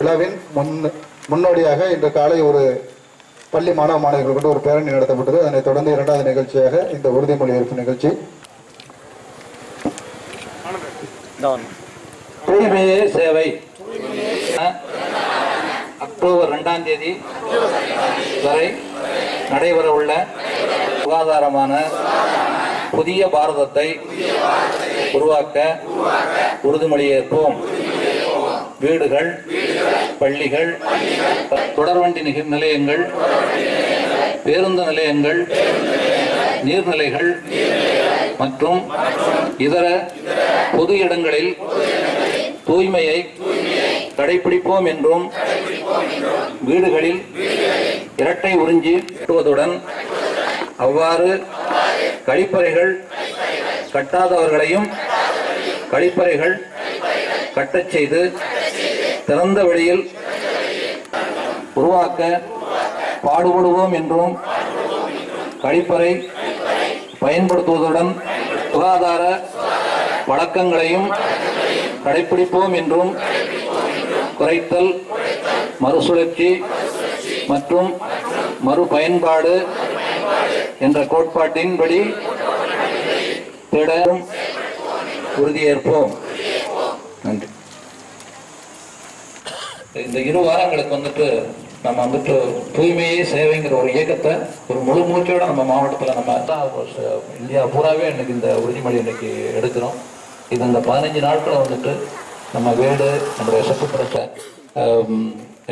விழாவின் முன் முன்னோடியாக இன்று காலை ஒரு பள்ளி மாணவ மாணவிகள் கொண்டு ஒரு பேரணி நடத்தப்பட்டது. அதனைத் தொடர்ந்து இரண்டாவது நிகழ்ச்சியாக இந்த உறுதிமொழி ஏற்பு நிகழ்ச்சி. தூய்மையே சேவை. அக்டோபர் ரெண்டாம் தேதி வரை நடைபெற உள்ள சுகாதாரமான புதிய பாரதத்தை உருவாக்க உறுதிமொழி ஏற்போம். வீடுகள் பள்ளிகள் தொடர்வண்டி நிகழ் நிலையங்கள் பேருந்து நிலையங்கள் நீர்நிலைகள் மற்றும் இதர பொது இடங்களில் தூய்மையை கடைபிடிப்போம் என்றும் வீடுகளில் இரட்டை உறிஞ்சி கட்டுவதுடன் அவ்வாறு கழிப்பறைகள் கட்டாதவர்களையும் கழிப்பறைகள் கட்டச் செய்து திறந்த வழியில் உருவாக்க பாடுபடுவோம் என்றும் கழிப்பறை பயன்படுத்துவதுடன் சுகாதார வழக்கங்களையும் கடைபிடிப்போம் என்றும் குறைத்தல் மறுசுழற்சி மற்றும் மறுபயன்பாடு என்ற கோட்பாட்டின்படி திடம் உறுதியேற்போம். இந்த இரு வாரங்களுக்கு வந்துட்டு நம்ம வந்துட்டு தூய்மையே சேவைங்கிற ஒரு இயக்கத்தை ஒரு முழு மூச்சோட நம்ம மாவட்டத்தில் நம்ம தான் இந்தியா பூராவே இன்னைக்கு இந்த உறுதிமொழி இன்னைக்கு எடுக்கிறோம். இது இந்த பதினஞ்சு நாட்களை வந்துட்டு நம்ம வீடு நம்முடைய சுற்றுப்புறத்தை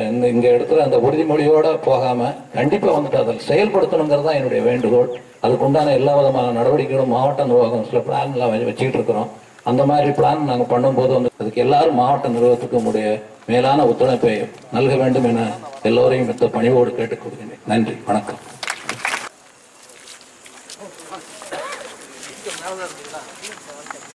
இங்கே இந்த எடுக்கிற அந்த உறுதிமொழியோட போகாமல் கண்டிப்பாக வந்துட்டு அதில் செயல்படுத்தணுங்கிறது தான் என்னுடைய வேண்டுகோள். அதுக்குண்டான எல்லா விதமான நடவடிக்கைகளும் மாவட்ட நிர்வாகம் சில பிளான்லாம் வச்சுக்கிட்டு இருக்கிறோம். அந்த மாதிரி பிளான் நாங்கள் பண்ணும்போது வந்து அதுக்கு எல்லாரும் மாவட்ட நிறுவனத்துக்கும் உடைய மேலான ஒத்துழைப்பை நல்க வேண்டும் என எல்லோரையும் இந்த பணிவோடு கேட்டுக்கொள்கிறேன் நன்றி. வணக்கம்.